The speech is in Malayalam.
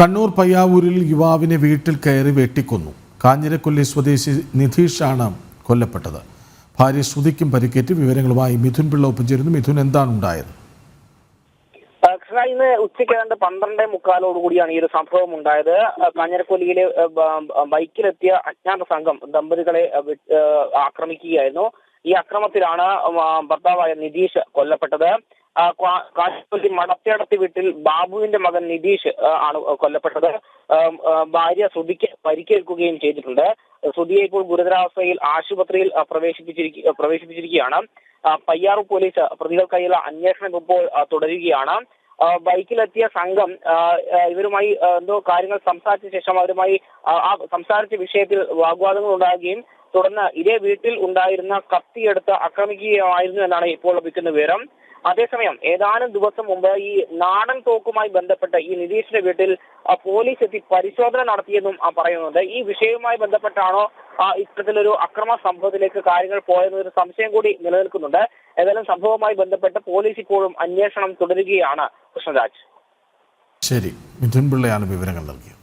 കണ്ണൂർ പയ്യാവൂരിൽ യുവാവിനെ വീട്ടിൽ കയറി വെട്ടിക്കൊന്നു. കാഞ്ഞിരക്കൊല്ലി സ്വദേശി നിധീഷാണ് കൊല്ലപ്പെട്ടത്. ഭാര്യ ശ്രുതിക്കും പരിക്കേറ്റ് വിവരങ്ങളുമായി മിഥുൻ പിള്ള ഒപ്പം ചേരുന്നു മിഥുൻ എന്താണ് ഉണ്ടായത്? ഇന്ന് ഉച്ചയ്ക്ക് ഏതാണ്ട് പന്ത്രണ്ട് മുക്കാലോട് കൂടിയാണ് ഈ ഒരു സംഭവം ഉണ്ടായത്. കാഞ്ഞിരക്കൊല്ലിയിലെ ബൈക്കിലെത്തിയ അജ്ഞാത സംഘം ദമ്പതികളെ ആക്രമിക്കുകയായിരുന്നു. ഈ അക്രമത്തിലാണ് ഭർത്താവായ നിതീഷ് കൊല്ലപ്പെട്ടത്. ആ, കാ- വീട്ടിൽ ബാബുവിന്റെ മകൻ നിതീഷ് ആണ് കൊല്ലപ്പെട്ടത്. ഭാര്യ ശ്രുതിക്ക് പരിക്കേൽക്കുകയും ചെയ്തിട്ടുണ്ട്. ശ്രുതിയെ ഇപ്പോൾ ഗുരുതരാവസ്ഥയിൽ ആശുപത്രിയിൽ പ്രവേശിപ്പിച്ചിരിക്കുക പ്രവേശിപ്പിച്ചിരിക്കുകയാണ്. പയ്യാറു പോലീസ് പ്രതികൾക്കായുള്ള അന്വേഷണം ഇപ്പോൾ തുടരുകയാണ്. ബൈക്കിലെത്തിയ സംഘം ഇവരുമായി എന്തോ കാര്യങ്ങൾ സംസാരിച്ച ശേഷം അവരുമായി ആ സംസാരിച്ച വിഷയത്തിൽ വാഗ്വാദങ്ങൾ ഉണ്ടാകുകയും തുടർന്ന് ഇതേ വീട്ടിൽ ഉണ്ടായിരുന്ന കത്തിയെടുത്ത് ആക്രമിക്കുകയായിരുന്നു എന്നാണ് ഇപ്പോൾ ലഭിക്കുന്ന വിവരം. അതേസമയം ഏതാനും ദിവസം മുമ്പ് ഈ നാടൻ തോക്കുമായി ബന്ധപ്പെട്ട ഈ നിതീഷിന്റെ വീട്ടിൽ പോലീസ് എത്തി പരിശോധന നടത്തിയെന്നും പറയുന്നുണ്ട്. ഈ വിഷയവുമായി ബന്ധപ്പെട്ടാണോ ഇത്തരത്തിലൊരു അക്രമ സംഭവത്തിലേക്ക് കാര്യങ്ങൾ പോയെന്നൊരു സംശയം കൂടി നിലനിൽക്കുന്നുണ്ട്. ഏതായാലും സംഭവവുമായി ബന്ധപ്പെട്ട് പോലീസ് ഇപ്പോഴും അന്വേഷണം തുടരുകയാണ് കൃഷ്ണരാജ്. ശരി. മിഥുൻ പിള്ളയാണ് വിവരങ്ങൾ നൽകിയത്.